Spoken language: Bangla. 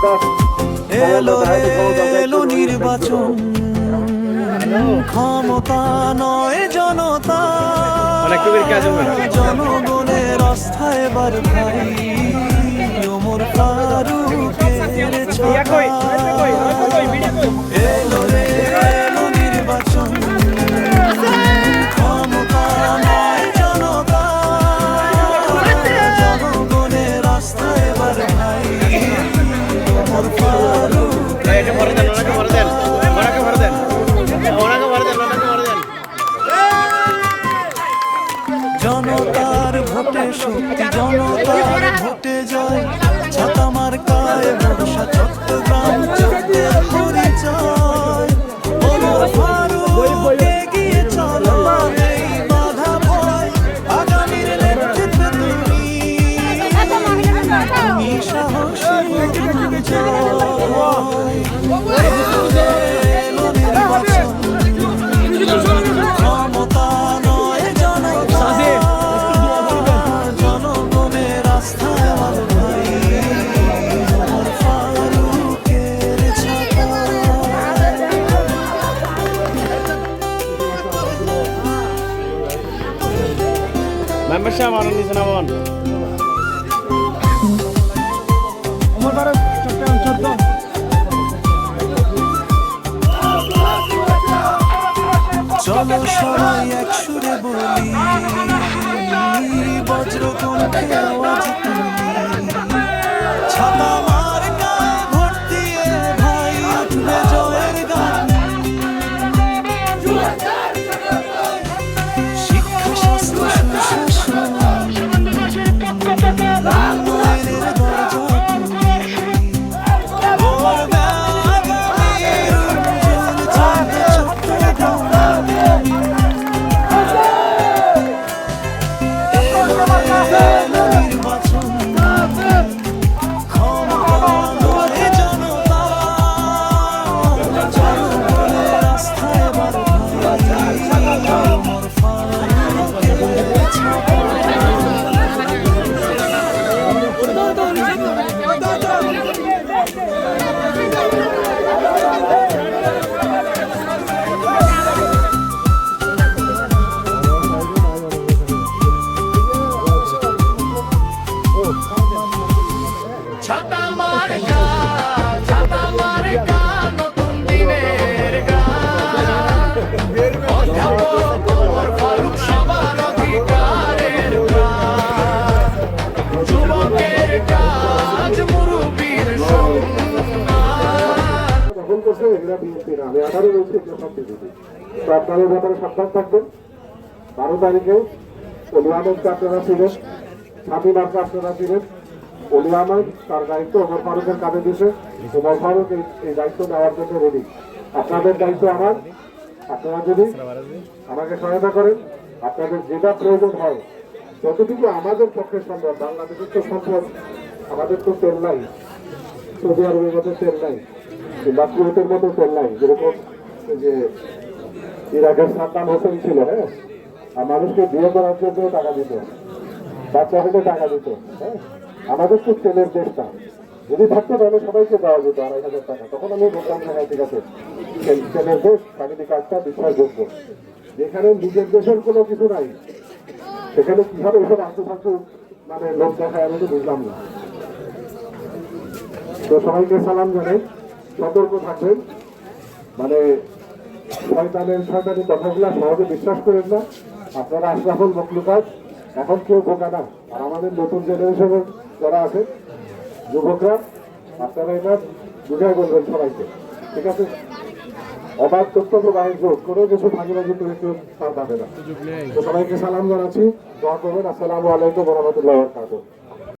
এলো এলো নির্বাচন। ক্ষমতা নয় জনতা। জনগণের আস্থা এবার ভাই ওমর ফারুকের ছাতা জনতার ভোটে শক্তি জনতার ভোটে জয়। ছাতা মার্কায় ভরসা চট্টগ্রাম মেম্বার সাহেব আনন্দ দিচ্ছেন আমন চলো সবাই এক সুরে বলি বজ্র কণ্ঠে আওয়াজ আমি আঠারো বলছি এগুলো সব তো আপনাদের ব্যাপারে সাবধান থাকবেন। বারো তারিখে অলি আহমেদকে আপনারা ছিলেন স্বামী মার্কে আপনারা ছিলেন অলি আহমেদ তার দায়িত্ব ওমর ফারুকের কাঁধে দিছে ওমর ফারুক এই দায়িত্ব নেওয়ার জন্য রেডি আপনাদের দায়িত্ব আমার। আপনারা যদি আমাকে সহায়তা করেন, আপনাদের যেটা প্রয়োজন হয়, যতটুকু আমাদের পক্ষে সম্ভব, বাংলাদেশের তো সম্ভব আমাদের তো তেল নাই। সৌদি আরবের মতো তেল নাই। কুয়েতের মতো তেল নাই, যেরকম যে ইরাকের সাদ্দাম হোসেন ছিল হ্যাঁ? আর মানুষকে বিয়ে করার জন্য টাকা দিত। বাচ্চা হলে টাকা দিত হ্যাঁ? আমাদের তো তেলের দেশটা। যদি থাকতো তাহলে সবাইকে দেওয়া যেত আড়াই হাজার টাকা। তখন আমি বলতাম যে হ্যাঁ ঠিক আছে। তেল- তেলের দেশ ফ্যামিলি কার্ডটা বিশ্বাসযোগ্য যেখানে নিজের দেশের কোনো কিছু নাই, সেখানে কীভাবে এসব আন্তঃ মানে লোক দেখায় আমি তো বুঝলাম না। তো সবাইকে সালাম জানাই। সতর্ক থাকবেন। মানে শয়তানের শয়তানি কথাগুলো সহজে বিশ্বাস করেন না। আপনারা আশরাফুল মখলুকাত, এখন কেউ বোকা না। আর আমাদের নতুন জেনারেশনের যারা আছে যুবকরা, আপনারা এটা বুঝাই বলবেন সবাইকে। ঠিক আছে? অবাধ তথ্য প্রবাহের কোনো কিছু ফাঁকিবাজি করে কেউ তার পাবে না। তো সবাইকে সালাম জানাচ্ছি। দোয়া করবেন। আসসালামু আলাইকুম রহমতুল্লাহ